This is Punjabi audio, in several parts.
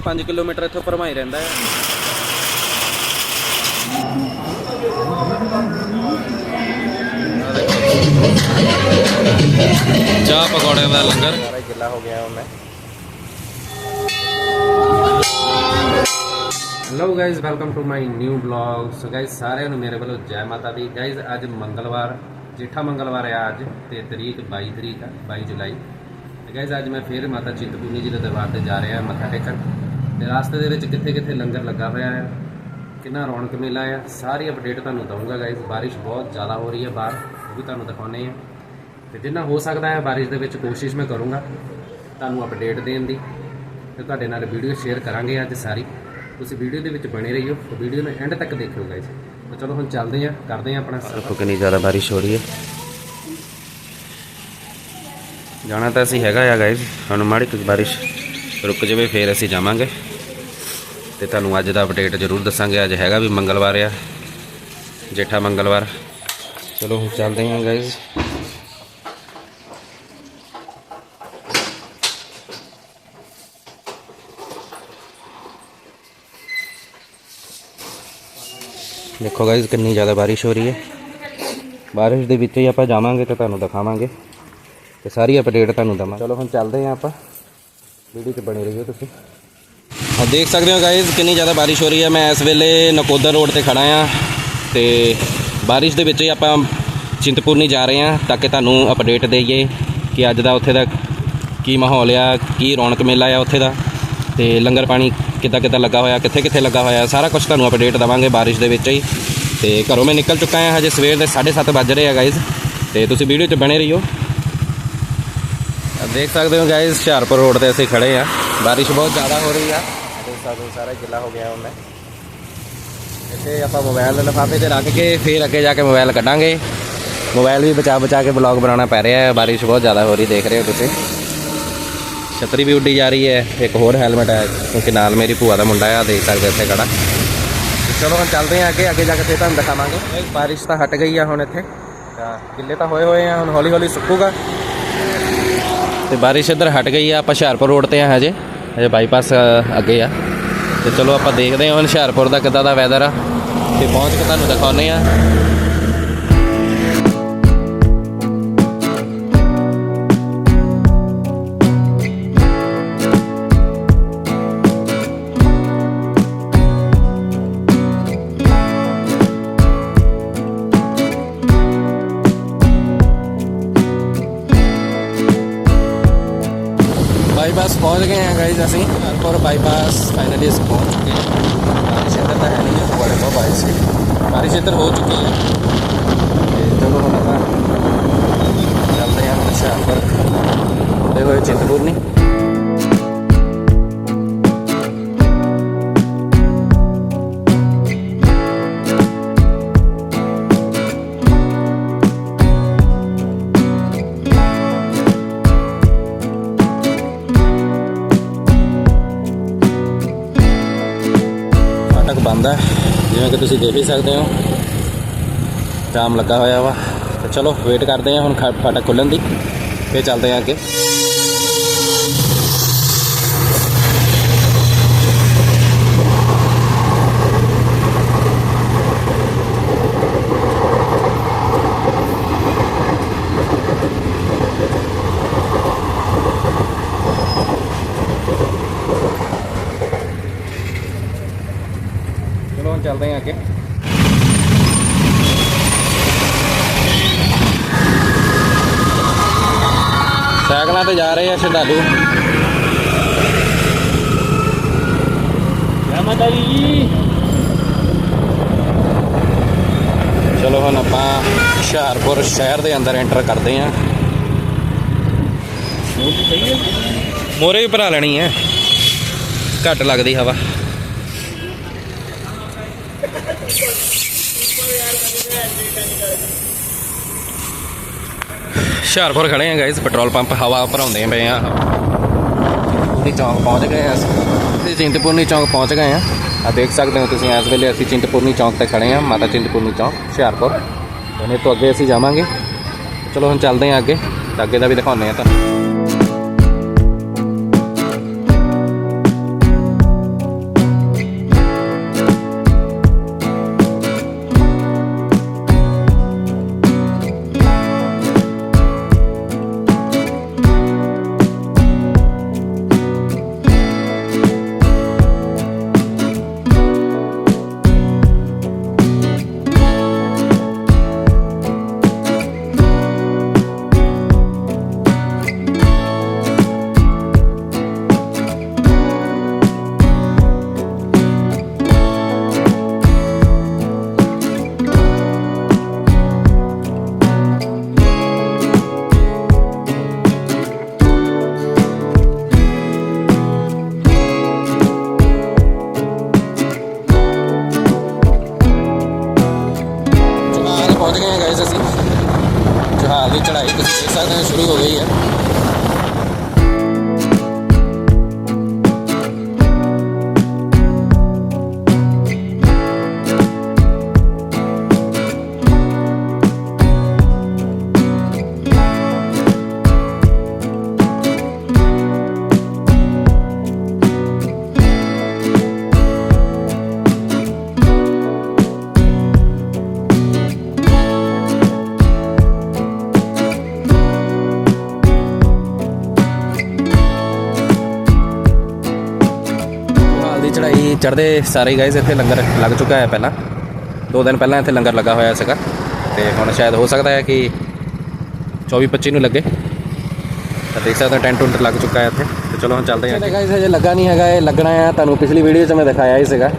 5 ਕਿਲੋਮੀਟਰ ਇੱਥੋਂ ਭਰਮਾਈ ਰਹਿੰਦਾ ਹੈ। ਚਾਹ ਪਕੌੜਿਆਂ ਦਾ ਲੰਗਰ। ਸਾਰਾ ਗਿੱਲਾ ਹੋ ਗਿਆ ਹੁਣ hello guys welcome to my new blog so guys ਸਾਰਿਆਂ ਨੂੰ ਮੇਰੇ ਵੱਲੋਂ ਜੈ ਮਾਤਾ ਦੀ। ਗਾਇਜ਼ ਅੱਜ ਮੰਗਲਵਾਰ ਜੇਠਾ ਮੰਗਲਵਾਰ ਆ ਅੱਜ ਤੇ ਤਰੀਕ 22 ਤਰੀਕ ਆ 22 ਜੁਲਾਈ। ਤੇ ਗਾਇਜ਼ ਅੱਜ ਮੈਂ ਫੇਰ ਮਾਤਾ ਚਿੰਤਪੂਰਨੀ ਜੀ ਦੇ ਦਰਬਾਰ ਤੇ ਜਾ ਰਿਹਾ ਮੱਥਾ ਟੇਕਣ। ਤੇ ਰਾਸਤੇ ਦੇ ਵਿੱਚ ਕਿੱਥੇ ਕਿੱਥੇ ਲੰਗਰ ਲੱਗਾ ਹੋਇਆ ਹੈ, ਕਿੰਨਾ ਰੌਣਕ ਮੇਲਾ ਆ ਸਾਰੀ ਅਪਡੇਟ ਤੁਹਾਨੂੰ ਦਊਂਗਾ ਗਾਇਜ਼ ਬਾਰਿਸ਼ ਬਹੁਤ ਜ਼ਿਆਦਾ ਹੋ ਰਹੀ ਹੈ ਬਾਹਰ, ਉਹ ਵੀ ਤੁਹਾਨੂੰ ਦਿਖਾਉਣੇ ਆ ਤੇ ਜਿੰਨਾ ਹੋ ਸਕਦਾ ਹੈ ਬਾਰਿਸ਼ ਦੇ ਵਿੱਚ ਕੋਸ਼ਿਸ਼ ਮੈਂ ਕਰੂੰਗਾ ਤੁਹਾਨੂੰ ਅਪਡੇਟ ਦੇਣ ਦੀ। ਤੇ ਤੁਹਾਡੇ ਨਾਲ ਵੀਡੀਓ ਸ਼ੇਅਰ ਕਰਾਂਗੇ ਅੱਜ ਸਾਰੀ। ਤੁਸੀਂ ਵੀਡੀਓ ਦੇ ਵਿੱਚ ਬਣੇ ਰਹੀਓ, ਤੇ ਵੀਡੀਓ ਨੂੰ ਐਂਡ ਤੱਕ ਦੇਖਿਓ ਗਾਇਜ਼ ਤਾਂ ਚਲੋ ਹੁਣ ਚੱਲਦੇ ਆਂ ਕਰਦੇ ਆਂ ਆਪਣਾ ਸਫ਼ਰ ਕਿੰਨੀ ਜ਼ਿਆਦਾ ਬਾਰਿਸ਼ ਹੋ ਰਹੀ ਹੈ। ਜਾਣਾ ਤਾਂ ਅਸੀਂ ਹੈਗਾ ਆ ਗਾਇਜ਼ ਹੁਣ ਮਾੜੀ ਕੁ ਬਾਰਿਸ਼ ਰੁਕ ਜਾਵੇ, ਫੇਰ ਅਸੀਂ ਜਾਵਾਂਗੇ। ਤੇ ਤੁਹਾਨੂੰ ਅੱਜ ਦਾ ਅਪਡੇਟ ਜ਼ਰੂਰ ਦੱਸਾਂਗੇ। ਅੱਜ ਹੈਗਾ ਵੀ ਮੰਗਲਵਾਰ ਆ। ਜੇਠਾ ਮੰਗਲਵਾਰ। ਚਲੋ, ਹੁਣ ਚੱਲਦੇ ਆਂ ਗਾਇਜ਼ ਦੇਖੋ ਗਾਇਜ਼ ਕਿੰਨੀ ਜ਼ਿਆਦਾ ਬਾਰਿਸ਼ ਹੋ ਰਹੀ ਹੈ। ਬਾਰਿਸ਼ ਦੇ ਵਿੱਚ ਹੀ ਆਪਾਂ ਜਾਵਾਂਗੇ ਤੇ ਤੁਹਾਨੂੰ ਦਿਖਾਵਾਂਗੇ। ਤੇ ਸਾਰੀ ਅਪਡੇਟ ਤੁਹਾਨੂੰ ਦਵਾਂਗੇ। ਚਲੋ, ਹੁਣ ਚੱਲਦੇ ਆਂ ਆਪਾਂ। ਵੀਡੀਓ 'ਚ ਬਣੇ ਰਹੀਓ ਤੁਸੀਂ। ਆ ਦੇਖ ਸਕਦੇ ਹੋ ਗਾਇਜ਼ ਕਿੰਨੀ ਜ਼ਿਆਦਾ ਬਾਰਿਸ਼ ਹੋ ਰਹੀ ਹੈ। ਮੈਂ ਇਸ ਵੇਲੇ ਨਕੋਦਰ ਰੋਡ ਤੇ ਖੜਾ ਆਂ ਤੇ ਬਾਰਿਸ਼ ਦੇ ਵਿੱਚ ਹੀ ਆਪਾਂ ਚਿੰਤਪੁਰਨੀ ਜਾ ਰਹੇ ਆਂ ਤਾਂ ਕਿ ਤੁਹਾਨੂੰ ਅਪਡੇਟ ਦੇਈਏ ਕਿ ਅੱਜ ਦਾ ਉੱਥੇ ਦਾ ਕੀ ਮਾਹੌਲ ਆ, ਕੀ ਰੌਣਕ ਮੇਲਾ ਆ ਉੱਥੇ ਦਾ ਤੇ ਲੰਗਰ ਪਾਣੀ ਕਿੱਦਾਂ ਕਿੱਦਾਂ ਲੱਗਾ ਹੋਇਆ, ਕਿੱਥੇ ਕਿੱਥੇ ਲੱਗਾ ਹੋਇਆ, ਸਾਰਾ ਕੁਝ ਤੁਹਾਨੂੰ ਅਪਡੇਟ ਦਵਾਂਗੇ ਬਾਰਿਸ਼ ਦੇ ਵਿੱਚ ਹੀ। ਤੇ ਘਰੋਂ ਮੈਂ ਨਿਕਲ ਚੁੱਕਾ ਹਾਂ, ਹਜੇ ਸਵੇਰ ਦੇ 7:30 ਵੱਜ ਰਹੇ ਆ ਗਾਇਜ਼ ਤੇ ਤੁਸੀਂ ਵੀਡੀਓ 'ਚ ਬਣੇ ਰਹੀਓ। ਦੇਖ ਸਕਦੇ ਹੋ ਗਾਇਜ਼ ਹੁਸ਼ਿਆਰਪੁਰ ਰੋਡ ਤੇ ਅਸੀਂ ਖੜੇ ਆ ਬਾਰਿਸ਼ ਬਹੁਤ ਜ਼ਿਆਦਾ ਹੋ ਰਹੀ ਆ। ਦੇਖ ਸਕਦੇ ਸਾਰਾ ਗਿੱਲਾ ਹੋ ਗਿਆ ਹੁਣ ਇੱਥੇ ਆਪਾਂ ਮੋਬਾਈਲ ਦੇ ਲਿਫਾਫੇ ਤੇ ਰੱਖ ਕੇ ਫਿਰ ਅੱਗੇ ਜਾ ਕੇ ਮੋਬਾਈਲ ਕੱਢਾਂਗੇ। ਮੋਬਾਈਲ ਵੀ ਬਚਾ ਬਚਾ ਕੇ ਬਲੌਗ ਬਣਾਉਣਾ ਪੈ ਰਿਹਾ ਹੈ, ਬਾਰਿਸ਼ ਬਹੁਤ ਜ਼ਿਆਦਾ ਹੋ ਰਹੀ, ਦੇਖ ਰਹੇ ਹੋ ਤੁਸੀਂ। ਛਤਰੀ ਵੀ ਉੱਡੀ ਜਾ ਰਹੀ ਹੈ, ਇੱਕ ਹੋਰ ਹੈਲਮਟ ਹੈ, ਕਿਉਂਕਿ ਨਾਲ ਮੇਰੀ ਭੂਆ ਦਾ ਮੁੰਡਾ ਆ, ਦੇਖ ਸਕਦੇ ਇੱਥੇ ਖੜਾ। ਚਲੋ ਹੁਣ ਚੱਲਦੇ ਹਾਂ ਅੱਗੇ ਅੱਗੇ ਜਾ ਕੇ ਫਿਰ ਤੁਹਾਨੂੰ ਦਿਖਾਵਾਂਗੇ। ਬਾਰਿਸ਼ ਤਾਂ ਹਟ ਗਈ ਆ ਹੁਣ ਇੱਥੇ। ਤਾਂ ਕਿੱਲੇ ਤਾਂ ਹੋਏ ਹੋਏ ਆ, ਹੁਣ ਹੌਲੀ ਹੌਲੀ ਸੁੱਕੂਗਾ। ਤੇ ਬਾਰਿਸ਼ ਇੱਧਰ ਹਟ ਗਈ ਆ, ਆਪਾਂ ਹੁਸ਼ਿਆਰਪੁਰ ਰੋਡ ਤੇ ਆ ਹਜੇ। ਹਜੇ ਬਾਈਪਾਸ ਅੱਗੇ ਆ। ਤੇ ਚਲੋ ਆਪਾਂ ਦੇਖਦੇ ਹਾਂ ਹੁਣ ਹੁਸ਼ਿਆਰਪੁਰ ਦਾ ਕਿੱਦਾਂ ਦਾ ਵੈਦਰ ਆ। ਤੇ ਪਹੁੰਚ ਕੇ ਤੁਹਾਨੂੰ ਦਿਖਾਉਂਦੇ ਆ ਸਕਦੇ ਹੋ। ਜਾਮ ਲੱਗਾ ਹੋਇਆ ਵਾ। ਚਲੋ ਵੇਟ ਕਰਦੇ ਹਾਂ ਹੁਣ ਖਾ- ਫਾਟਕ ਖੁੱਲਣ ਦੀ। ਫੇਰ ਚੱਲਦੇ ਹਾਂ ਅੱਗੇ ਚਲੋ ਹੁਣ ਚੱਲਦੇ ਹਾਂ ਅੱਗੇ ਸਾਈਕਲਾਂ ਤੇ ਜਾ ਰਹੇ ਆ ਸ਼ਰਧਾਲੂ। ਜੈ ਮਾਤਾ ਦੀ ਚਲੋ ਹੁਣ ਆਪਾਂ ਹੁਸ਼ਿਆਰਪੁਰ ਸ਼ਹਿਰ ਦੇ ਅੰਦਰ ਐਂਟਰ ਕਰਦੇ ਹਾਂ। ਮੋਰੇ ਵੀ ਭਰਾ ਲੈਣੀ ਹੈ। ਘੱਟ ਲੱਗਦੀ ਹਵਾ। ਹੁਸ਼ਿਆਰਪੁਰ ਖੜੇ ਆ ਗਾਇਸ ਪੈਟਰੋਲ ਪੰਪ ਹਵਾ ਭਰਾਉਂਦੇ ਪਏ ਆ। ਚਿੰਤਪੁਰਨੀ ਚੌਂਕ ਪਹੁੰਚ ਗਏ ਆ ਅਸੀਂ। ਚਿੰਤਪੁਰਨੀ ਚੌਂਕ ਪਹੁੰਚ ਗਏ ਆ। ਆ ਦੇਖ ਸਕਦੇ ਹੋ ਤੁਸੀਂ ਇਸ ਵੇਲੇ ਅਸੀਂ ਚਿੰਤਪੁਰਨੀ ਚੌਂਕ ਤੇ ਖੜੇ ਆ ਮਾਤਾ ਚਿੰਤਪੁਰਨੀ ਚੌਂਕ ਹੁਸ਼ਿਆਰਪੁਰ। ਉਹਨੇ ਤੋਂ ਅੱਗੇ ਅਸੀਂ ਜਾਵਾਂਗੇ। ਚਲੋ ਹੁਣ ਚੱਲਦੇ ਆ ਅੱਗੇ ਤਾਂ ਅੱਗੇ ਦਾ ਵੀ ਦਿਖਾਉਂਦੇ ਆ ਤੁਹਾਨੂੰ। ਤੁਸੀਂ ਦੇਖ ਸਕਦੇ ਹੋ ਸ਼ੁਰੂ ਹੋ ਗਈ ਹੈ। ਦੀ ਚੜ੍ਹਾਈ ਚੜ੍ਹਦੇ ਸਾਰੇ ਗਾਇਸ ਇੱਥੇ ਲੰਗਰ ਲੱਗ ਚੁੱਕਾ ਹੈ ਪਹਿਲਾਂ। ਦੋ ਦਿਨ ਪਹਿਲਾਂ ਇੱਥੇ ਲੰਗਰ ਲੱਗਾ ਹੋਇਆ ਸੀਗਾ ਤੇ ਹੁਣ ਸ਼ਾਇਦ ਹੋ ਸਕਦਾ ਹੈ ਕਿ 24 25 ਨੂੰ ਲੱਗੇ। ਤਾਂ ਦੇਖ ਸਕਦੇ ਹੋ ਟੈਂਟ ਟੁੰਟ ਲੱਗ ਚੁੱਕਾ ਹੈ ਇੱਥੇ। ਤੇ ਚਲੋ ਹੁਣ ਚੱਲਦੇ ਹਾਂ ਗਾਇਸ ਹਜੇ ਲੱਗਾ ਨਹੀਂ ਹੈਗਾ ਇਹ ਲੱਗਣਾ ਹੈ। ਤੁਹਾਨੂੰ ਪਿਛਲੀ ਵੀਡੀਓ 'ਚ ਮੈਂ ਦਿਖਾਇਆ ਹੀ ਸੀਗਾ।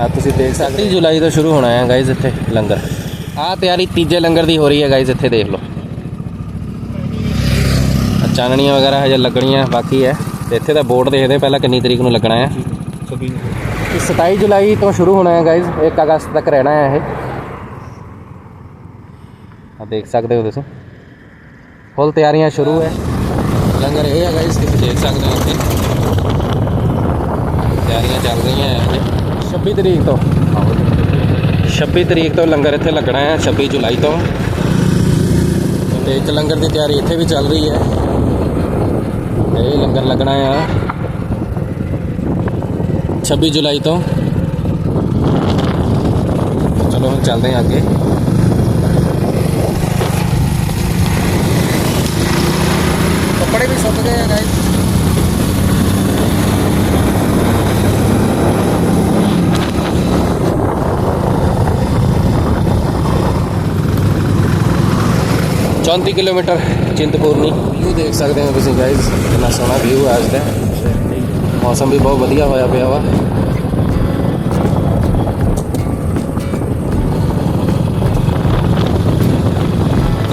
ਆ ਤੁਸੀਂ ਦੇਖ ਸਕਦੇ 30 ਜੁਲਾਈ ਤੋਂ ਸ਼ੁਰੂ ਹੋਣਾ ਹੈ ਗਾਇਸ ਇੱਥੇ ਲੰਗਰ। ਆਹ ਤਿਆਰੀ ਤੀਜੇ ਲੰਗਰ ਦੀ ਹੋ ਰਹੀ ਹੈ ਗਾਇਸ ਇੱਥੇ ਦੇਖ ਲਓ। ਚਾਨਣੀਆਂ ਵਗੈਰਾ ਹਜੇ ਲੱਗਣੀਆਂ ਬਾਕੀ ਹੈ। ਤੇ ਇੱਥੇ ਦਾ ਬੋਰਡ ਦੇਖਦੇ ਪਹਿਲਾਂ ਕਿੰਨੀ ਤਰੀਕ ਨੂੰ ਲੱਗਣਾ ਹੈ। ਇਹ 27 ਜੁਲਾਈ ਤੋਂ ਸ਼ੁਰੂ ਹੋਣਾ ਹੈ ਗਾਇਜ਼ 1 ਅਗਸਤ ਤੱਕ ਰਹਿਣਾ ਹੈ ਇਹ। ਆ ਦੇਖ ਸਕਦੇ ਹੋ ਤੁਸੀਂ। ਫੁੱਲ ਤਿਆਰੀਆਂ ਸ਼ੁਰੂ ਹੈ। ਲੰਗਰ ਇਹ ਹੈ ਗਾਇਜ਼ ਤੁਸੀਂ ਦੇਖ ਸਕਦੇ ਹੋ ਇੱਥੇ। ਤਿਆਰੀਆਂ ਚੱਲ ਰਹੀਆਂ ਹੈ ਹਜੇ 26 ਤਰੀਕ ਤੋਂ। 26 ਤਰੀਕ ਤੋਂ ਲੰਗਰ ਇੱਥੇ ਲੱਗਣਾ ਹੈ 26 ਜੁਲਾਈ ਤੋਂ। ਤੇ ਇੱਕ ਲੰਗਰ ਦੀ ਤਿਆਰੀ ਇੱਥੇ ਵੀ ਚੱਲ ਰਹੀ ਹੈ। ਇਹ ਲੰਗਰ ਲੱਗਣਾ ਆ 26 ਜੁਲਾਈ ਤੋਂ। ਚਲੋ ਹੁਣ ਚੱਲਦੇ ਹਾਂ ਅੱਗੇ। ਕੱਪੜੇ ਵੀ ਸੁੱਕ ਗਏ ਆ ਗਾਇਸ ਚੌਂਤੀ ਕਿਲੋਮੀਟਰ ਚਿੰਤਪੁਰਨੀ। ਵਿਊ ਦੇਖ ਸਕਦੇ ਹੋ ਤੁਸੀਂ ਗਾਇਸ ਕਿੰਨਾ ਸੋਹਣਾ ਵਿਊ ਹੈ ਅੱਜ ਦਾ। ਮੌਸਮ ਵੀ ਬਹੁਤ ਵਧੀਆ ਹੋਇਆ ਪਿਆ ਵਾ।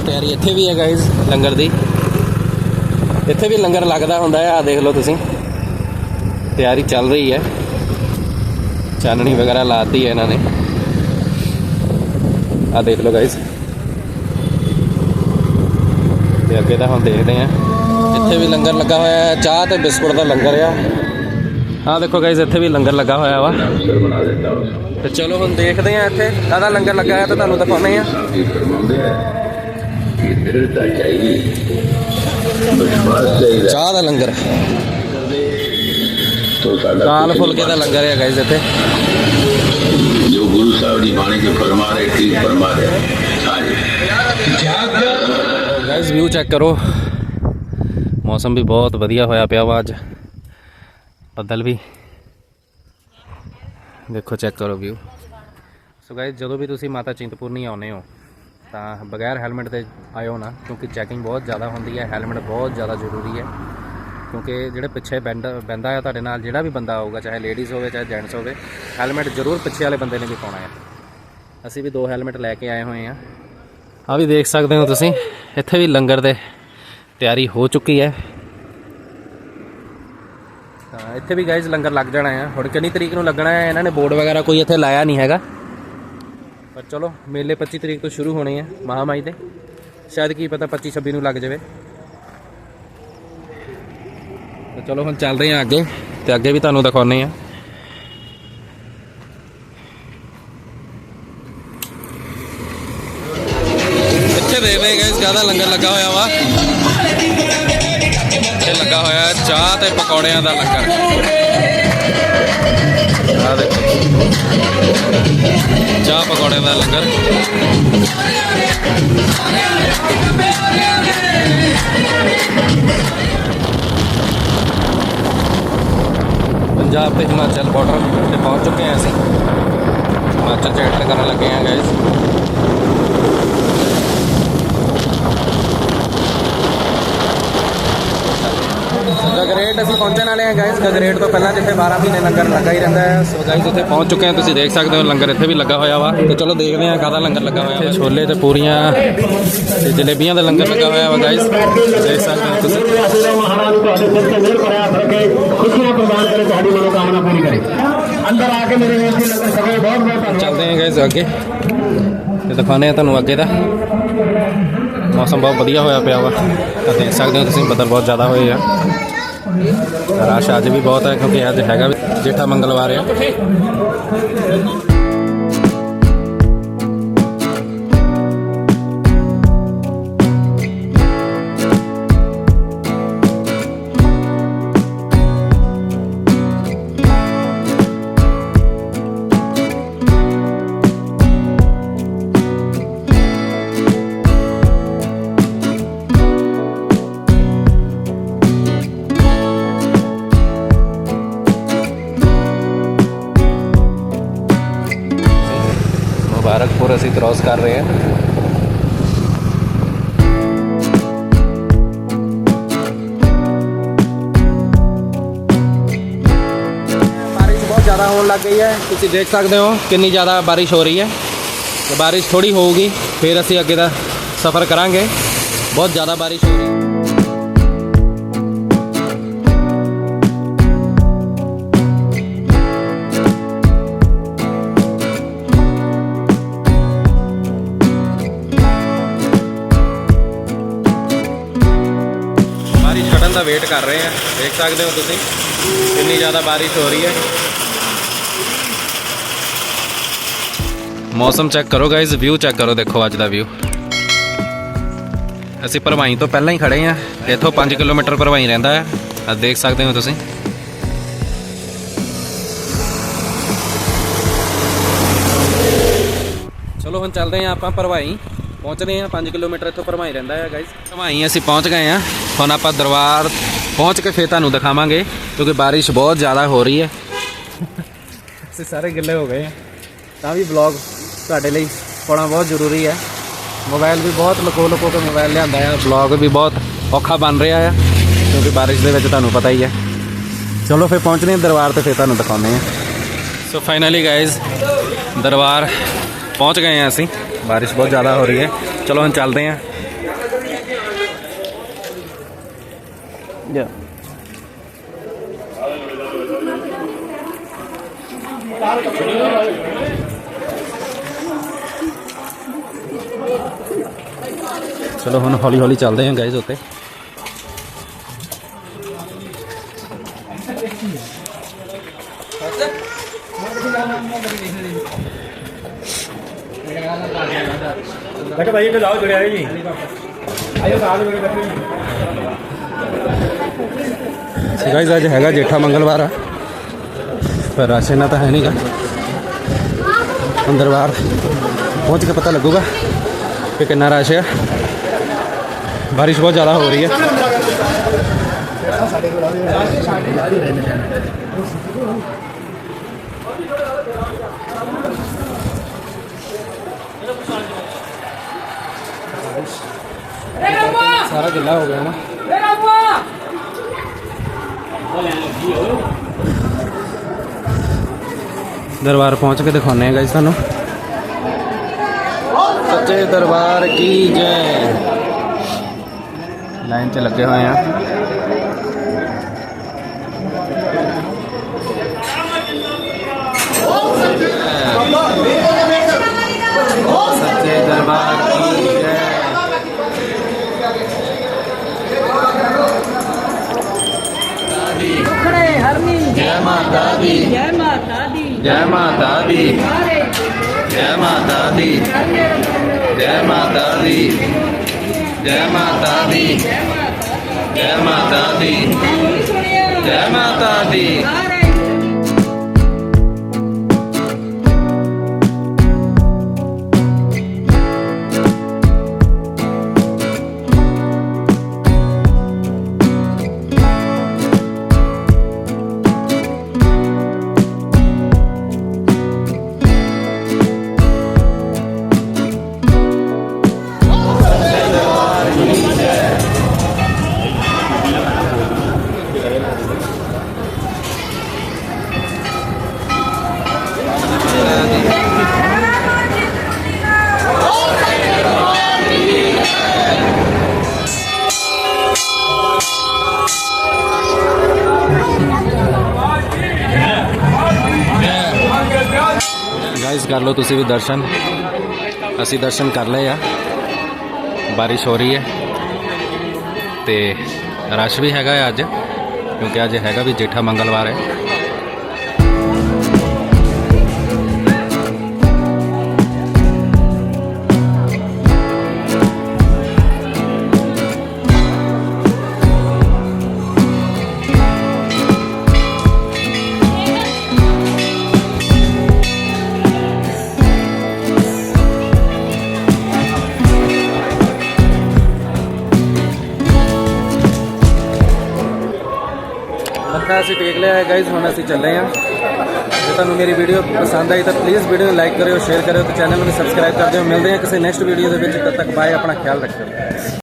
ਤਿਆਰੀ ਇੱਥੇ ਵੀ ਹੈ ਗਾਇਸ ਲੰਗਰ ਦੀ। ਇੱਥੇ ਵੀ ਲੰਗਰ ਲੱਗਦਾ ਹੁੰਦਾ ਹੈ ਆ ਦੇਖ ਲਓ ਤੁਸੀਂ। ਤਿਆਰੀ ਚੱਲ ਰਹੀ ਹੈ। ਚਾਨਣੀ ਵਗੈਰਾ ਲਾਤੀ ਹੈ ਇਹਨਾਂ ਨੇ। ਆ ਦੇਖ ਲਓ ਗਾਇਸ ਤੇ ਅੱਗੇ ਤਾਂ ਹੁਣ ਦੇਖਦੇ ਆਂ ਇੱਥੇ ਵੀ ਲੰਗਰ ਲੱਗਾ ਹੋਇਆ ਹੈ, ਚਾਹ ਤੇ ਬਿਸਕੁਟ ਦਾ ਲੰਗਰ ਆ। ਆਹ ਦੇਖੋ ਗਾਇਸ ਇੱਥੇ ਵੀ ਲੰਗਰ ਲੱਗਾ ਹੋਇਆ ਵਾ। ਤੇ ਚਲੋ ਹੁਣ ਦੇਖਦੇ ਆਂ ਇੱਥੇ ਕਾਹਦਾ ਲੰਗਰ ਲੱਗਾ ਹੈ ਤਾਂ ਤੁਹਾਨੂੰ ਦਿਖਾਉਂਦੇ ਆ ਚਾਹ ਦਾ ਲੰਗਰ। ਦਾਲ ਫੁਲਕੇ ਦਾ ਲੰਗਰ ਹੈ ਗਾਇਸ ਇੱਥੇ। ਜੋ ਗੁਰੂ ਸਾਹਿਬ ਦੀ ਬਾਣੀ ਚ ਫਰਮਾ ਰਹੇ ਠੀਕ ਫਰਮਾ ਰਹੇ। ਹਾਂਜੀ ਗਾਇਸ ਵਿਊ ਚੈੱਕ ਕਰੋ। ਮੌਸਮ ਵੀ ਬਹੁਤ ਵਧੀਆ ਹੋਇਆ ਪਿਆ ਵਾ ਅੱਜ। ਬੱਦਲ ਵੀ। ਦੇਖੋ ਚੈੱਕ ਕਰੋ ਵਿਊ ਸੋ ਗਾਇਸ ਜਦੋਂ ਵੀ ਤੁਸੀਂ ਮਾਤਾ ਚਿੰਤਪੁਰਨੀ ਆਉਨੇ ਹੋ, ਤਾਂ ਬਗੈਰ ਹੈਲਮਟ ਦੇ ਆਇਓ ਨਾ, ਕਿਉਂਕਿ ਚੈਕਿੰਗ ਬਹੁਤ ਜ਼ਿਆਦਾ ਹੁੰਦੀ ਹੈ ਹੈਲਮਟ ਬਹੁਤ ਜ਼ਿਆਦਾ ਜ਼ਰੂਰੀ ਹੈ। ਕਿਉਂਕਿ ਜਿਹੜੇ ਪਿੱਛੇ ਬੈਂਡ, ਬੈਂਦਾ ਆ ਤੁਹਾਡੇ ਨਾਲ, ਜਿਹੜਾ ਵੀ ਬੰਦਾ ਆਊਗਾ, ਚਾਹੇ ਲੇਡੀਜ਼ ਹੋਵੇ, ਚਾਹੇ ਜੈਂਟਸ ਹੋਵੇ ਹੈਲਮਟ ਜ਼ਰੂਰ ਪਿੱਛੇ ਵਾਲੇ ਬੰਦੇ ਨੇ ਵੀ ਪਾਉਣਾ ਹੈ। ਅਸੀਂ ਵੀ ਦੋ ਹੈਲਮਟ ਲੈ ਕੇ ਆਏ ਹੋਏ ਆ ਆ ਵੀ ਦੇਖ ਸਕਦੇ ਹੋ ਤੁਸੀਂ, ਇੱਥੇ ਵੀ ਲੰਗਰ ਦੇ ਤਿਆਰੀ ਹੋ ਚੁੱਕੀ ਹੈ। ਹਾਂ, ਇੱਥੇ ਵੀ ਗਾਇਜ਼ ਲੰਗਰ ਲੱਗ ਜਾਣਾ ਹੈ ਹੁਣ ਕਿੰਨੀ ਤਰੀਕ ਨੂੰ ਲੱਗਣਾ ਹੈ ਇਹਨਾਂ ਨੇ ਬੋਰਡ ਵਗੈਰਾ ਕੋਈ ਇੱਥੇ ਲਾਇਆ ਨਹੀਂ ਹੈਗਾ। ਪਰ ਚਲੋ, ਮੇਲੇ 25 ਤਰੀਕ ਤੋਂ ਸ਼ੁਰੂ ਹੋਣੇ ਆ ਮਹਾਮਾਈ ਦੇ। ਸ਼ਾਇਦ ਕੀ ਪਤਾ 25 26 ਨੂੰ ਲੱਗ ਜਾਵੇ। ਤਾਂ ਚਲੋ, ਹੁਣ ਚੱਲਦੇ ਹਾਂ ਅੱਗੇ, ਤੇ ਅੱਗੇ ਵੀ ਤੁਹਾਨੂੰ ਦਿਖਾਉਨੇ ਆ। ਇੱਥੇ ਦੇ ਰਹੇ ਗਾਇਸ ਜ਼ਿਆਦਾ ਲੰਗਰ ਲੱਗਾ ਹੋਇਆ ਵਾ। ਇੱਥੇ ਲੱਗਾ ਹੋਇਆ ਹੈ, ਚਾਹ ਤੇ ਪਕੌੜਿਆਂ ਦਾ ਲੰਗਰ ਆ ਦੇਖੋ। ਚਾਹ, ਪਕੌੜਿਆਂ ਦਾ ਲੰਗਰ ਪੰਜਾਬ ਤੇ ਹਿਮਾਚਲ ਬਾਰਡਰ ਤੇ ਪਹੁੰਚ ਚੁੱਕੇ ਹਾਂ ਅਸੀਂ। ਹਿਮਾਚਲ ਚ ਐਂਟਰ ਕਰਨ ਲੱਗੇ ਹਾਂ ਗਾਇਸ ਗਗਰੇਟ ਅਸੀਂ ਪਹੁੰਚਣ ਵਾਲੇ ਹਾਂ ਗਾਇਸ ਗਗਰੇਟ ਤੋਂ ਪਹਿਲਾਂ ਜਿੱਥੇ 12 ਮਹੀਨੇ ਲੰਗਰ ਲੱਗਾ ਹੀ ਰਹਿੰਦਾ ਹੈ। ਸੋ ਗਾਇਸ ਉੱਥੇ ਪਹੁੰਚ ਚੁੱਕੇ ਆ ਤੁਸੀਂ ਦੇਖ ਸਕਦੇ ਹੋ, ਲੰਗਰ ਇੱਥੇ ਵੀ ਲੱਗਾ ਹੋਇਆ ਵਾ। ਤੇ ਚਲੋ ਦੇਖਦੇ ਹਾਂ ਕਾਹਦਾ ਲੰਗਰ ਲੱਗਾ ਹੋਇਆ ਵਾ। ਛੋਲੇ ਤੇ ਪੂਰੀਆਂ ਤੇ ਜਲੇਬੀਆਂ ਦਾ ਲੰਗਰ ਲੱਗਾ ਹੋਇਆ ਵਾ ਗਾਇਸ ਦੇਖ ਸਕਦੇ ਹੋ ਤੁਸੀਂ। ਮਹਾਰਾਜ ਤੁਹਾਡੇ ਸਿਰ ਤੇ ਮਿਹਰ ਪ੍ਰਯਾਸ ਰੱਖੇ ਖੁਸ਼ੀਆਂ ਪ੍ਰਦਾਨ ਕਰੇ ਤੁਹਾਡੀ ਮਨੋਕਾਮਨਾ ਪੂਰੀ ਕਰੇ ਅੰਦਰ ਆ ਕੇ ਮੇਰੇ ਵੀਰ ਜੀ ਲੰਗਰ ਸਭੇ ਬਹੁਤ ਬਹੁਤ ਧੰਨਵਾਦ ਚੱਲਦੇ ਹਾਂ ਗਾਇਸ ਅੱਗੇ। ਤੇ ਦਿਖਾਉਂਦੇ ਹਾਂ ਤੁਹਾਨੂੰ ਅੱਗੇ ਦਾ। ਮੌਸਮ ਬਹੁਤ ਵਧੀਆ ਹੋਇਆ ਪਿਆ ਵਾ। ਤਾਂ ਦੇਖ ਸਕਦੇ ਹੋ ਤੁਸੀਂ, ਬੱਦਲ ਬਹੁਤ ਜ਼ਿਆਦਾ ਹੋਏ ਆ। ਰਸ਼ ਅੱਜ ਵੀ ਬਹੁਤ ਹੈ ਕਿਉਂਕਿ ਅੱਜ ਹੈਗਾ ਵੀ ਜੇਠਾ ਮੰਗਲਵਾਰ ਆ। ਮੁਬਾਰਕਪੁਰ ਅਸੀਂ ਕ੍ਰਾਸ ਕਰ ਰਹੇ ਹਾਂ। ਬਾਰਿਸ਼ ਬਹੁਤ ਜ਼ਿਆਦਾ ਹੋਣ ਲੱਗ ਗਈ ਹੈ। ਤੁਸੀਂ ਦੇਖ ਸਕਦੇ ਹੋ ਕਿੰਨੀ ਜ਼ਿਆਦਾ ਬਾਰਿਸ਼ ਹੋ ਰਹੀ ਹੈ। ਤੇ ਬਾਰਿਸ਼ ਥੋੜੀ ਹੋਊਗੀ, ਫਿਰ ਅਸੀਂ ਅੱਗੇ ਦਾ ਸਫ਼ਰ ਕਰਾਂਗੇ। ਬਹੁਤ ਜ਼ਿਆਦਾ ਬਾਰਿਸ਼ ਹੋ ਰਹੀ ਹੈ। ਕਰ ਰਹੇ ਆ। ਦੇਖ ਸਕਦੇ ਹੋ ਤੁਸੀਂ ਕਿੰਨੀ ਜ਼ਿਆਦਾ ਬਾਰਿਸ਼ ਹੋ ਰਹੀ ਹੈ। ਮੌਸਮ ਚੈੱਕ ਕਰੋ ਗਾਇਜ਼ ਵਿਊ ਚੈੱਕ ਕਰੋ, ਦੇਖੋ ਅੱਜ ਦਾ ਵਿਊ ਅਸੀਂ ਭਰਵਾਈ ਤੋਂ ਪਹਿਲਾਂ ਹੀ ਖੜੇ ਆ ਇੱਥੋਂ 5 ਕਿਲੋਮੀਟਰ ਭਰਵਾਈ ਰਹਿੰਦਾ ਹੈ। ਆ ਦੇਖ ਸਕਦੇ ਹੋ ਤੁਸੀਂ। ਚਲੋ ਹੁਣ ਚੱਲਦੇ ਆ ਆਪਾਂ ਭਰਵਾਈ ਪਹੁੰਚਦੇ ਆ 5 ਕਿਲੋਮੀਟਰ ਇੱਥੋਂ ਭਰਵਾਈ ਰਹਿੰਦਾ ਹੈ ਗਾਇਜ਼ ਭਰਵਾਈ ਅਸੀਂ ਪਹੁੰਚ ਗਏ ਆ ਹੁਣ ਆਪਾਂ ਦਰਬਾਰ ਪਹੁੰਚ ਕੇ ਫੇਰ ਤੁਹਾਨੂੰ ਦਿਖਾਵਾਂਗੇ ਕਿਉਂਕਿ ਬਾਰਿਸ਼ ਬਹੁਤ ਜ਼ਿਆਦਾ ਹੋ ਰਹੀ ਹੈ। ਅਸੀਂ ਸਾਰੇ ਗਿੱਲੇ ਹੋ ਗਏ ਆ ਤਾਂ ਵੀ ਵਲੌਗ ਤੁਹਾਡੇ ਲਈ ਪਾਉਣਾ ਬਹੁਤ ਜ਼ਰੂਰੀ ਹੈ। ਮੋਬਾਈਲ ਵੀ ਬਹੁਤ ਲਕੋ ਲਕੋ ਕੇ ਮੋਬਾਈਲ ਲਿਆਂਦਾ ਆ ਵਲੌਗ ਵੀ ਬਹੁਤ ਔਖਾ ਬਣ ਰਿਹਾ ਆ ਕਿਉਂਕਿ ਬਾਰਿਸ਼ ਦੇ ਵਿੱਚ ਤੁਹਾਨੂੰ ਪਤਾ ਹੀ ਹੈ। ਚਲੋ ਫਿਰ ਪਹੁੰਚਦੇ ਹਾਂ ਦਰਬਾਰ ਤੇ ਫਿਰ ਤੁਹਾਨੂੰ ਦਿਖਾਉਂਦੇ ਆ ਸੋ ਫਾਈਨਲੀ ਗਾਇਜ਼ ਦਰਬਾਰ ਪਹੁੰਚ ਗਏ ਆ ਅਸੀਂ। ਬਾਰਿਸ਼ ਬਹੁਤ ਜ਼ਿਆਦਾ ਹੋ ਰਹੀ ਹੈ ਚਲੋ ਹੁਣ ਚੱਲਦੇ ਹਾਂ ਚਲੋ ਹੁਣ ਹੌਲੀ ਹੌਲੀ ਚੱਲਦੇ ਹਾਂ ਗਾਇਜ਼ ਉੱਤੇ ਬੈਠੋ ਭਾਈ, ਇੱਥੇ ਲਾਓ ਜੁੜਿਆ ਜੀ ਆਇਓ ਸਾਲ ਮੇਰੇ ਬੈਠੋ ਸੋ ਗਾਇਜ਼ ਅੱਜ ਹੈਗਾ ਜੇਠਾ ਮੰਗਲਵਾਰ ਆ। ਪਰ ਰਸ਼ ਇੰਨਾ ਤਾਂ ਹੈ ਨਹੀਂਗਾ ਅੰਦਰ ਬਾਹਰ ਪਹੁੰਚ ਕੇ ਪਤਾ ਲੱਗੂਗਾ ਕਿ ਕਿੰਨਾ ਰਸ਼ ਹੈ ਬਾਰਿਸ਼ ਬਹੁਤ ਜ਼ਿਆਦਾ ਹੋ ਰਹੀ ਹੈ। ਸਾਰਾ ਗਿੱਲਾ ਹੋ ਗਿਆ ਨਾ ਦਰਬਾਰ ਪਹੁੰਚ ਕੇ ਦਿਖਾਉਂਦੇ ਆ ਗਾਇਸ ਤੁਹਾਨੂੰ ਸੱਚੇ ਦਰਬਾਰ ਕੀ ਜੈ ਲਾਈਨ 'ਚ ਲੱਗੇ ਹੋਏ ਆ ਸੱਚੇ ਦਰਬਾਰ ਕੀ ਜੈ ਖੜੇ ਹਰਨੀ ਜੈ ਮਾਤਾ ਦੀ। ਜੈ ਮਾਤਾ ਦੀ। ਜੈ ਮਾਤਾ ਦੀ। ਜੈ ਮਾਤਾ ਦੀ। ਜੈ ਮਾਤਾ ਦੀ। ਜੈ ਮਾਤਾ ਦੀ। ਜੈ ਮਾਤਾ ਦੀ। ਜੈ ਮਾਤਾ ਦੀ। ਤੁਸੀਂ ਵੀ ਦਰਸ਼ਨ। ਅਸੀਂ ਦਰਸ਼ਨ ਕਰ ਲਏ ਆ। ਬਾਰਿਸ਼ ਹੋ ਰਹੀ ਹੈ। ਤੇ ਰਸ਼ ਵੀ ਹੈਗਾ ਹੈ ਅੱਜ, ਕਿਉਂਕਿ ਅੱਜ ਹੈਗਾ ਵੀ ਜੇਠਾ ਮੰਗਲਵਾਰ ਹੈ। ਗਾਇਜ਼ ਹੁਣ ਅਸੀਂ ਚੱਲੇ ਹਾਂ। ਜੇ ਤੁਹਾਨੂੰ ਮੇਰੀ ਵੀਡੀਓ ਪਸੰਦ ਆਈ ਤਾਂ ਪਲੀਜ਼ ਵੀਡੀਓ ਨੂੰ ਲਾਈਕ ਕਰਿਓ ਸ਼ੇਅਰ ਕਰਿਓ ਤੇ ਚੈਨਲ ਨੂੰ ਸਬਸਕ੍ਰਾਈਬ ਕਰ ਦਿਓ। ਮਿਲਦੇ ਹਾਂ ਕਿਸੇ ਨੈਕਸਟ ਵੀਡੀਓ ਦੇ ਵਿੱਚ, ਤਦ ਤੱਕ ਬਾਏ ਆਪਣਾ ਖਿਆਲ ਰੱਖਿਓ।